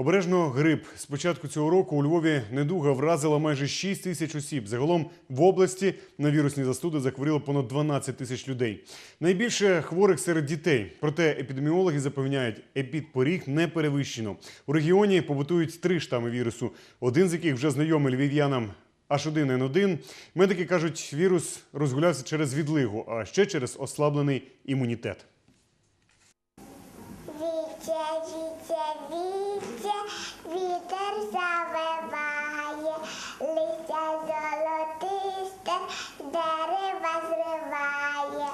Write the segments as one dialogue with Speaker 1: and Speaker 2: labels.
Speaker 1: Обережно грип. З початку цього року у Львові недуга вразила майже 6 тисяч осіб. Загалом в області на вірусні застуди захворіло понад 12 тисяч людей. Найбільше хворих серед дітей. Проте епідеміологи запевняють, епідпоріг не перевищено. У регіоні побутують три штами вірусу, один з яких вже знайомий львів'янам. H1N1. Медики кажуть, вірус розгулявся через відлигу, а ще через ослаблений імунітет.
Speaker 2: Вітя, вітя, вітя, вітер завиває, листя золотисте, дерева зриває.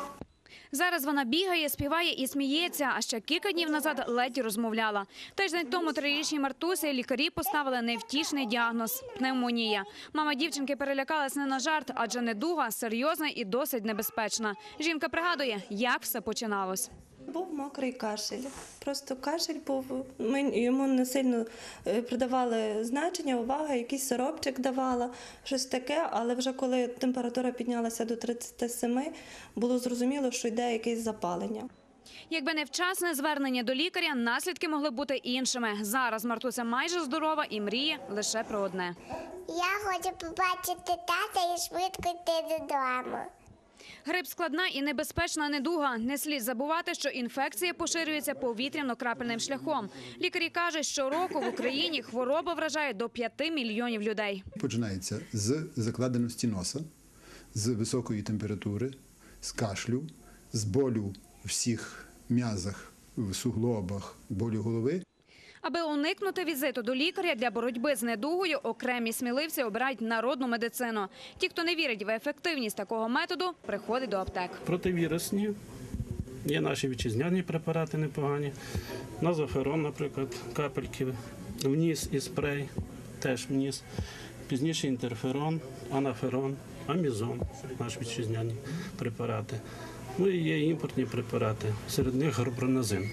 Speaker 3: Зараз вона бігає, співає і сміється. А ще кілька днів назад ледь розмовляла. Тиждень тому трирічній Мартусі лікарі поставили невтішний діагноз – пневмонія. Мама дівчинки перелякалась не на жарт, адже недуга серйозна і досить небезпечна. Жінка пригадує, як все починалось.
Speaker 4: Був мокрий кашель. Просто кашель був. Ми йому не сильно е, придавали значення, уваги, якийсь сиропчик давала, щось таке. Але вже коли температура піднялася до 37, було зрозуміло, що йде якесь запалення.
Speaker 3: Якби не вчасне звернення до лікаря, наслідки могли бути іншими. Зараз Мартуся майже здорова і мріє лише про одне.
Speaker 2: Я хочу побачити тата і швидко йти додому.
Speaker 3: Грип складна і небезпечна недуга. Не слід забувати, що інфекція поширюється повітряно-крапельним шляхом. Лікарі кажуть, що року в Україні хвороба вражає до 5 мільйонів людей.
Speaker 5: Починається з закладеності носа, з високої температури, з кашлю, з болю всіх м'язах, в суглобах, болю голови.
Speaker 3: Аби уникнути візиту до лікаря для боротьби з недугою, окремі сміливці обирають народну медицину. Ті, хто не вірить в ефективність такого методу, приходять до аптек.
Speaker 6: противірусні. Є наші вітчизняні препарати непогані. Назоферон, наприклад, капельки, вніс і спрей, теж вніс. Пізніше інтерферон, анаферон, амізон, наші вітчизняні препарати. Ну і є імпортні препарати, серед них гарброназин.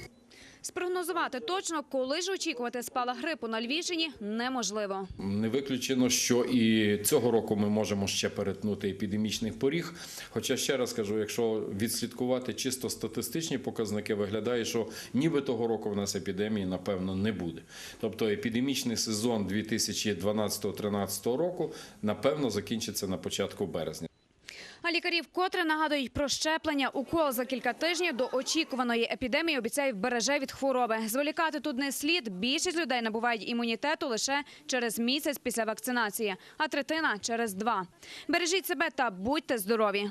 Speaker 3: Спрогнозувати точно, коли ж очікувати спала грипу на Львівщині, неможливо.
Speaker 7: Не виключено, що і цього року ми можемо ще перетнути епідемічний поріг. Хоча ще раз кажу, якщо відслідкувати чисто статистичні показники, виглядає, що ніби того року в нас епідемії напевно не буде. Тобто епідемічний сезон 2012-2013 року напевно закінчиться на початку березня.
Speaker 3: А котре нагадують про щеплення. Укол за кілька тижнів до очікуваної епідемії обіцяють береже від хвороби. Зволікати тут не слід. Більшість людей набувають імунітету лише через місяць після вакцинації, а третина через два. Бережіть себе та будьте здорові.